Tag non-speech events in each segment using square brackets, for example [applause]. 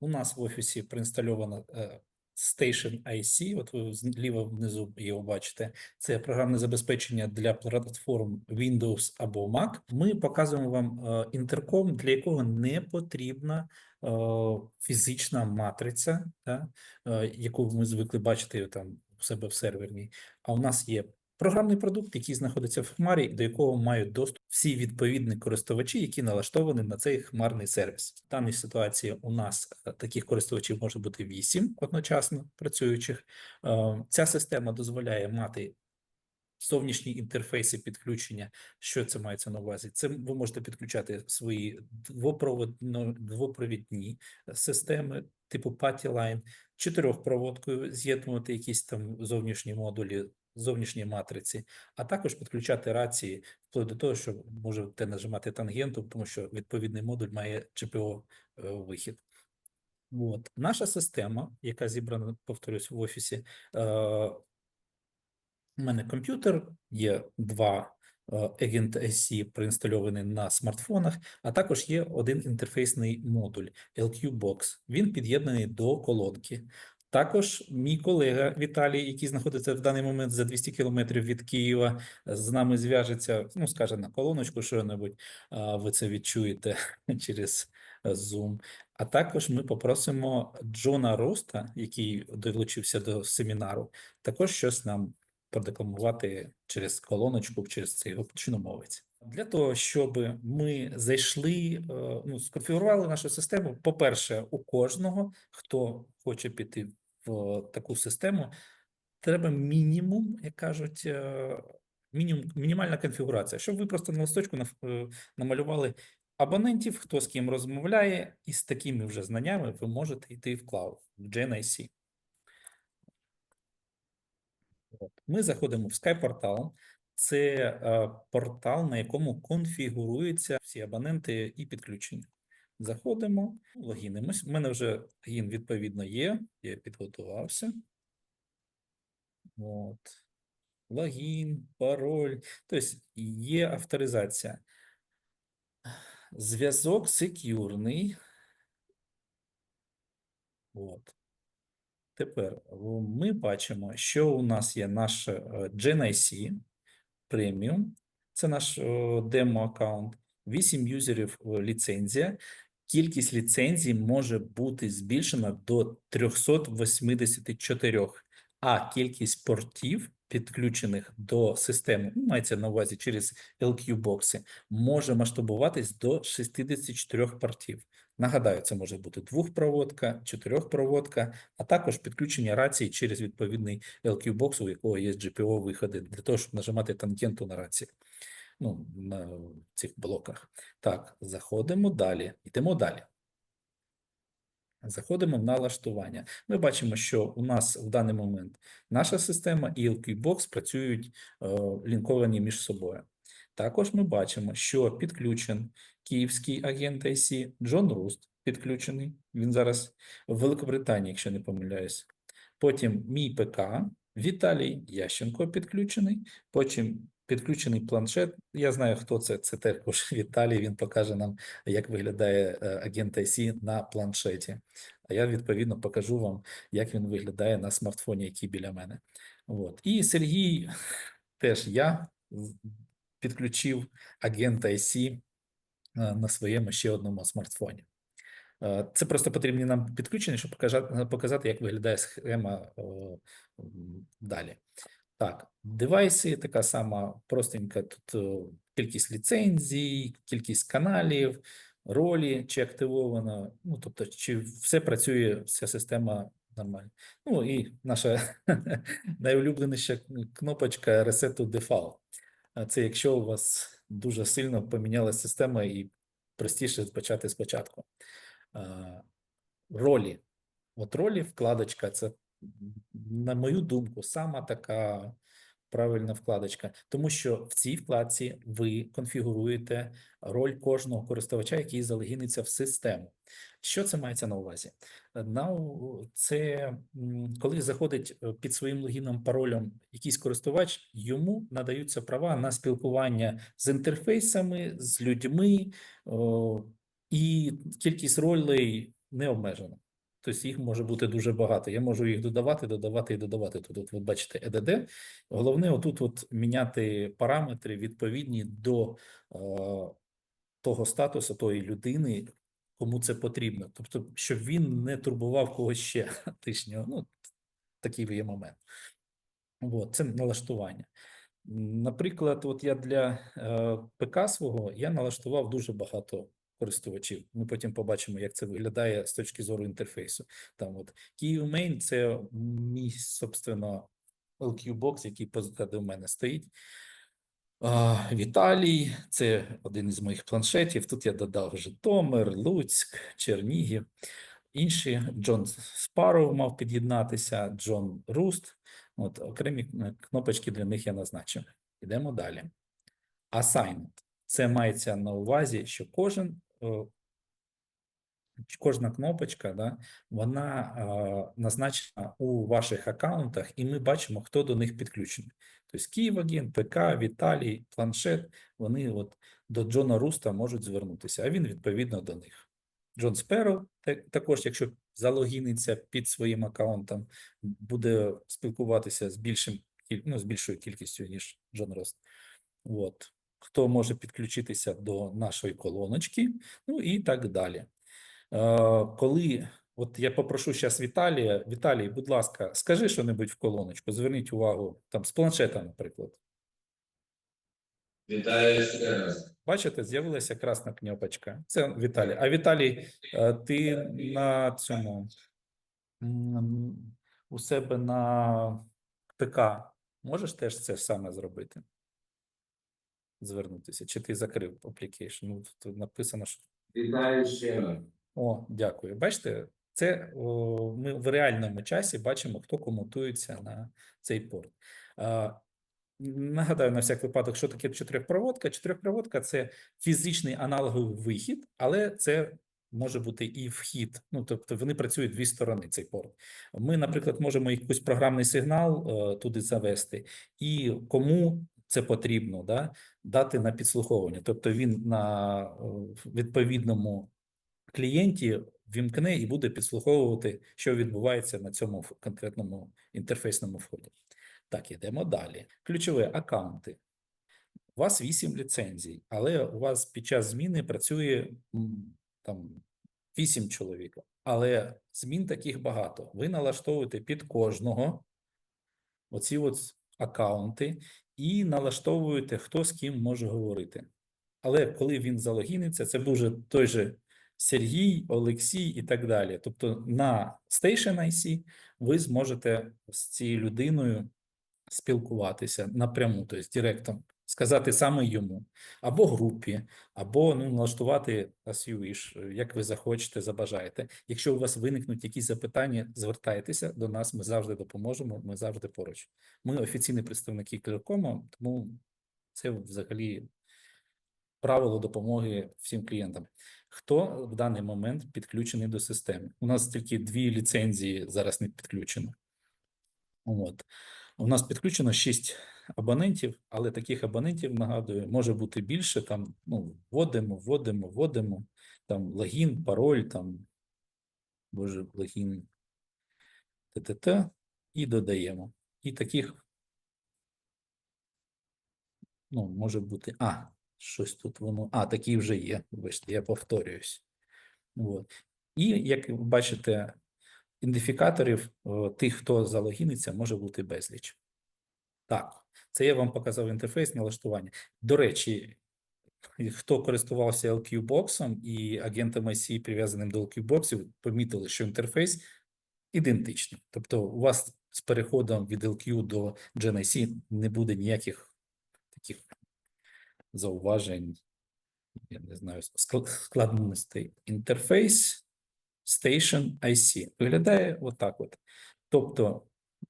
У нас в офісі проінстальовано е, Station IC, от ви зліва внизу його бачите. Це програмне забезпечення для платформ Windows або Mac. Ми показуємо вам е, інтерком, для якого не потрібна е, фізична матриця, яку ми звикли бачити там у себе в серверній. А у нас є програмний продукт, який знаходиться в хмарі, до якого мають доступ всі відповідні користувачі, які налаштовані на цей хмарний сервіс. В даній ситуації у нас е, таких користувачів може бути 8 одночасно працюючих. Е, Ця система дозволяє мати зовнішні інтерфейси підключення. Що це мається на увазі? Це ви можете підключати свої двопроводно, двопровідні е, системи типу PATI-Line, чотирьохпроводкою з'єднувати якісь там зовнішні модулі, зовнішні матриці, а також підключати рації вплоть до того, що можете нажимати тангенту, тому що відповідний модуль має GPO е, вихід. От. Наша система, яка зібрана, повторюсь, в офісі, е, у мене комп'ютер, є два е, Agent IC проінстальовані на смартфонах, а також є один інтерфейсний модуль LQ Box. Він під'єднаний до колонки. Також мій колега Віталій, який знаходиться в даний момент за 200 кілометрів від Києва, з нами зв'яжеться, ну, скаже на колоночку що-небудь, ви це відчуєте [laughs] через Zoom. А також ми попросимо Джона Роста, який долучився до семінару, також щось нам продекламувати через колоночку, через цей гучномовець. Для того, щоб ми зайшли, е, ну, сконфігурували нашу систему, по-перше, у кожного, хто хоче піти в таку систему, треба мінімум, як кажуть, е, мінімум, мінімальна конфігурація, щоб ви просто на листочку е, намалювали абонентів, хто з ким розмовляє, і з такими вже знаннями ви можете йти в клауд, в GNIC. Ми заходимо в Skype портал. Це е, портал, на якому конфігуруються всі абоненти і підключення. Заходимо, логінимось. У мене вже логін відповідно є. Я підготувався. От. Логін, пароль. Тобто є авторизація. Зв'язок секюрний. От. Тепер ми бачимо, що у нас є наш е, GNIC Premium. Це наш демо-аккаунт. 8 юзерів ліцензія. Кількість ліцензій може бути збільшена до 384, а кількість портів, підключених до системи, ну, мається на увазі через LQ-бокси, може масштабуватись до 64 портів. Нагадаю, це може бути двохпроводка, чотирьохпроводка, а також підключення рації через відповідний LQ-бокс, у якого є GPO-виходи, для того, щоб нажимати тангенту на рації. Ну, на цих блоках. Так, заходимо далі. Йдемо далі. Заходимо в налаштування. Ми бачимо, що у нас в даний момент наша система і LQ-бокс працюють е, лінковані між собою. Також ми бачимо, що підключен київський агент IC Джон Руст підключений. Він зараз в Великобританії, якщо не помиляюсь. Потім мій ПК Віталій Ященко підключений. Потім підключений планшет. Я знаю, хто це. Це також [laughs] Віталій. Він покаже нам, як виглядає е, агент IC на планшеті. А я відповідно покажу вам, як він виглядає на смартфоні, який біля мене. От. І Сергій, [laughs] теж я підключив агент IC е, на своєму ще одному смартфоні. Е, Це просто потрібні нам підключення, щоб показати, як виглядає схема далі. Так, девайси така сама простенька. Тут е, кількість ліцензій, кількість каналів, ролі, чи активовано. Ну, тобто, чи все працює, вся система нормально. Ну і наша [laughs] найулюбленіша кнопочка to Default. Це якщо у вас дуже сильно помінялася система і простіше почати спочатку. Ролі. От ролі, вкладочка, це, на мою думку, сама така правильна вкладочка, тому що в цій вкладці ви конфігуруєте роль кожного користувача, який залогіниться в систему. Що це мається на увазі? На це коли заходить е, під своїм логіном паролем якийсь користувач, йому надаються права на спілкування з інтерфейсами, з людьми, і кількість ролей не обмежена. Тобто їх може бути дуже багато. Я можу їх додавати, додавати і додавати. Тут от ви бачите EDD. Головне, отут от міняти параметри відповідні до е, того статусу тої людини, кому це потрібно. Тобто, щоб він не турбував когось ще [laughs] лишнього. Ну, такий є момент. От, це налаштування. Наприклад, от я для е, ПК свого я налаштував дуже багато користувачів. Ми потім побачимо, як це виглядає з точки зору інтерфейсу. Там от Kyiv Main – це мій, собственно, LQ-бокс, який позаду мене стоїть. Віталій, це один із моїх планшетів. Тут я додав Житомир, Луцьк, Чернігів. Інші Джон Спарроу мав під'єднатися, Джон Руст. От окремі кнопочки для них я назначив. Ідемо далі. Assignment. Це мається на увазі, що кожен, кожна кнопочка, да, вона е, назначена у ваших аккаунтах, і ми бачимо, хто до них підключений. Тобто Київагент, ПК, Віталій, планшет, вони от до Джона Руста можуть звернутися, а він відповідно до них. Джон Сперо, також, якщо залогіниться під своїм аккаунтом, буде спілкуватися з більшим ну, з більшою кількістю, ніж Джон Рост. От. Хто може підключитися до нашої колоночки, ну і так далі. Е, коли от я попрошу зараз Віталія, Віталій, будь ласка, скажи що-небудь в колоночку, зверніть увагу там з планшета, наприклад. Вітаю ще раз. Бачите, з'явилася красна кнопочка. Це Віталій. А Віталій, е, ти на цьому у себе на ПК можеш теж це саме зробити? Звернутися? Чи ти закрив application? Ну, тут написано, що Вітаю ще раз. О, дякую. Бачите, це о, ми в реальному часі бачимо, хто комутується на цей порт. А, нагадаю на всяк випадок, що таке чотирьохпроводка. Чотирьохпроводка – це фізичний аналоговий вихід, але це може бути і вхід. Ну, тобто вони працюють дві сторони, цей порт. Ми, наприклад, можемо якийсь програмний сигнал е, туди завести, і кому це потрібно, да, дати на підслуховування. Тобто він на е, відповідному клієнті вімкне і буде підслуховувати, що відбувається на цьому конкретному інтерфейсному вході. Так, йдемо далі. Ключові аккаунти. У вас 8 ліцензій, але у вас під час зміни працює там 8 чоловік. Але змін таких багато. Ви налаштовуєте під кожного оці от аккаунти і налаштовуєте, хто з ким може говорити. Але коли він залогіниться, це буде той же Сергій, Олексій і так далі. Тобто на Station IC ви зможете з цією людиною спілкуватися напряму, тобто з директом, сказати саме йому, або групі, або ну, налаштувати as you wish, як ви захочете, забажаєте. Якщо у вас виникнуть якісь запитання, звертайтеся до нас, ми завжди допоможемо, ми завжди поруч. Ми офіційні представники Кліркому, тому це взагалі правило допомоги всім клієнтам. Хто в даний момент підключений до системи? У нас тільки дві ліцензії зараз не підключено. От. У нас підключено 6 абонентів, але таких абонентів, нагадую, може бути більше. Там ну, вводимо, вводимо, вводимо, там логін, пароль, там, боже, логін, ТТТ, і додаємо. І таких, ну, може бути, а, щось тут воно, а, такі вже є, вибачте, я повторююсь. От. І, як ви бачите, ідентифікаторів тих, хто залогіниться, може бути безліч. Так, це я вам показав інтерфейс налаштування. До речі, хто користувався LQ-боксом і агентом IC, прив'язаним до LQ-боксів, помітили, що інтерфейс ідентичний. Тобто, у вас з переходом від LQ до GenIC не буде ніяких таких зауважень, я не знаю, ск- складностей. Інтерфейс Station IC. Виглядає отак от. Тобто,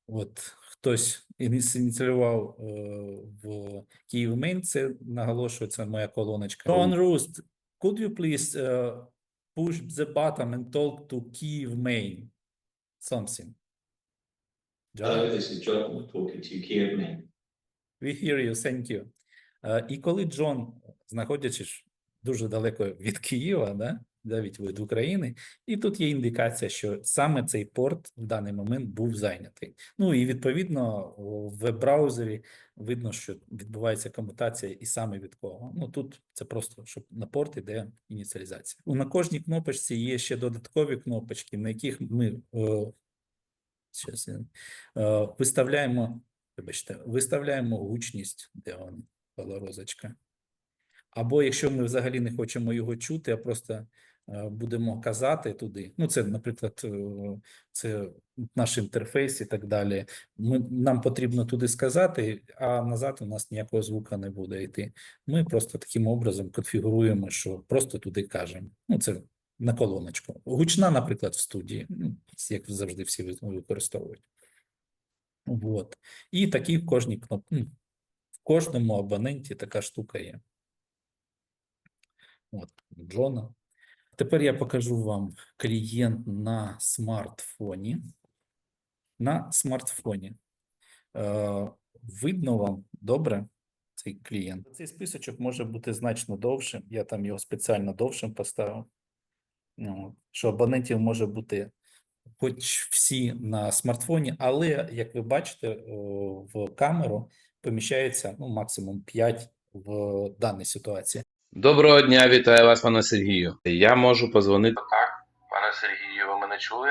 от хтось ініціював е, в Київ Main, це наголошую, це моя колоночка. John Roost, could you please uh, push the button and talk to Kyiv Main? Something. John? Hello, this is John talking to Kiev Main. We hear you, thank you. Е, І коли Джон, знаходячись дуже далеко від Києва, да, навіть від України, і тут є індикація, що саме цей порт в даний момент був зайнятий. Ну і відповідно в веб-браузері видно, що відбувається комутація і саме від кого. Ну тут це просто щоб на порт іде ініціалізація. Ну, На кожній кнопочці є ще додаткові кнопочки, на яких ми е, щас е, виставляємо, вибачте, виставляємо гучність, де вона розочка. Або якщо ми взагалі не хочемо його чути, а просто будемо казати туди. Ну, це, наприклад, е, це наш інтерфейс і так далі. Ми, нам потрібно туди сказати, а назад у нас ніякого звука не буде йти. Ми просто таким образом конфігуруємо, що просто туди кажемо. Ну, це на колоночку. Гучна, наприклад, в студії, ну, як завжди всі використовують. Вот. І такі в кожній кноп... ну, в кожному абоненті така штука є. От, Джона. Тепер я покажу вам клієнт на смартфоні. На смартфоні. Е, видно вам добре цей клієнт. Цей списочок може бути значно довшим. Я там його спеціально довшим поставив. Ну, що абонентів може бути хоч всі на смартфоні, але, як ви бачите, е, в камеру поміщається ну, максимум 5 в даній ситуації. Доброго дня, вітаю вас, пане Сергію. Я можу позвонити. Так, пане Сергію, ви мене чули?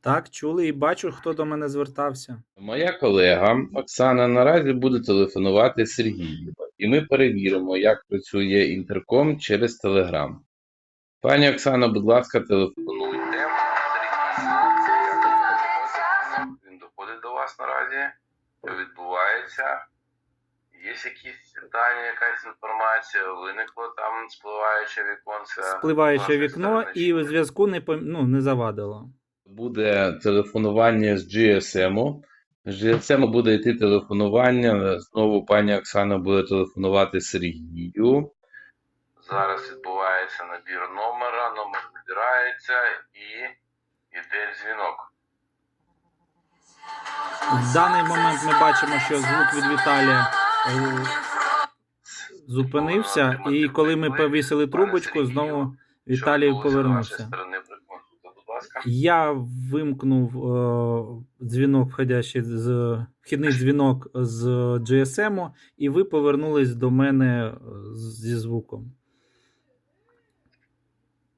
Так, чули і бачу, хто до мене звертався. Моя колега Оксана наразі буде телефонувати Сергію, і ми перевіримо, як працює інтерком через Телеграм. Пані Оксано, будь ласка, телефонуйте. Він доходить до вас наразі. Що відбувається? Є якісь питання, якась інформація, виникло там спливаюче віконце. Спливаюче вікно і ні? зв'язку не пом- ну, не завадило. буде телефонування з GSM. З GSM буде йти телефонування. Знову пані Оксана буде телефонувати Сергію. Зараз відбувається набір номера, номер набирається і йде дзвінок. В даний момент ми бачимо, що звук від Віталія зупинився, і коли ми повісили трубочку, знову Віталій повернувся. Я вимкнув е, дзвінок входящий з вхідний дзвінок з GSM, і ви повернулись до мене е, зі звуком.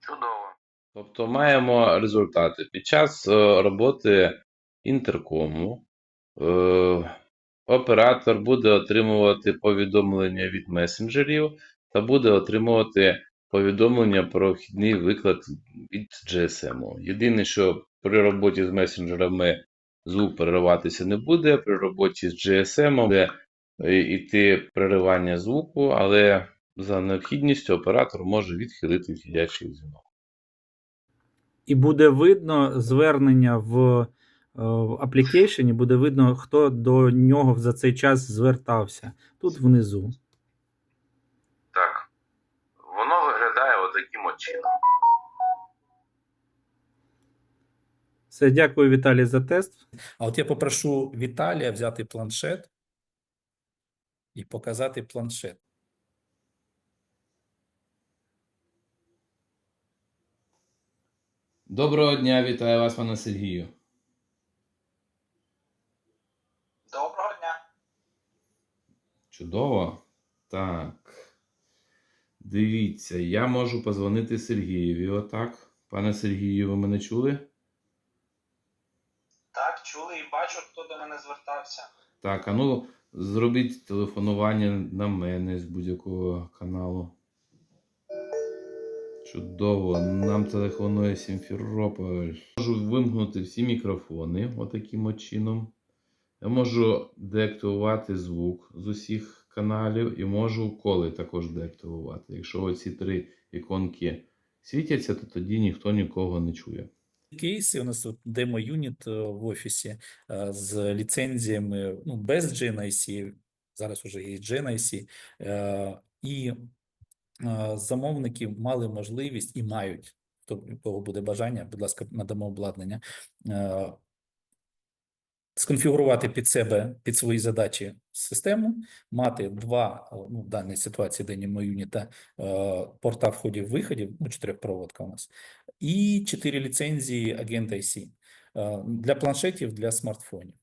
Чудово. Тобто маємо результати. Під час е, роботи інтеркому е, оператор буде отримувати повідомлення від месенджерів та буде отримувати повідомлення про вхідний виклад від GSM. Єдине, що при роботі з месенджерами звук перериватися не буде, при роботі з GSM буде е, йти переривання звуку, але за необхідністю оператор може відхилити вхідячий дзвінок. І буде видно звернення в е, аплікейшені, буде видно, хто до нього за цей час звертався. Тут внизу. Так. Воно виглядає отаким от чином. Все, дякую, Віталій, за тест. А от я попрошу Віталія взяти планшет і показати планшет. Доброго дня, вітаю вас, пане Сергію. Доброго дня. Чудово. Так. Дивіться, я можу позвонити Сергієві. Отак. Пане Сергію, ви мене чули? Так, чули і бачу, хто до мене звертався. Так, а ну зробіть телефонування на мене з будь-якого каналу. Чудово, нам телефонує Сімферополь. Можу вимкнути всі мікрофони отаким от чином. Я можу деактивувати звук з усіх каналів і можу коли також деактивувати. Якщо оці три іконки світяться, то тоді ніхто нікого не чує. Кейси у нас тут демо-юніт в офісі е, з ліцензіями ну, без GNIC, зараз вже є GNIC, е, і е, замовники мали можливість і мають, хто у кого буде бажання, будь ласка, надамо обладнання, сконфігурувати під себе, під свої задачі систему, мати два, е, ну, в даній ситуації Dynamo Unit, е, порта входів-виходів, ну, чотирьохпроводка у нас, і чотири ліцензії агента IC е, для планшетів, для смартфонів.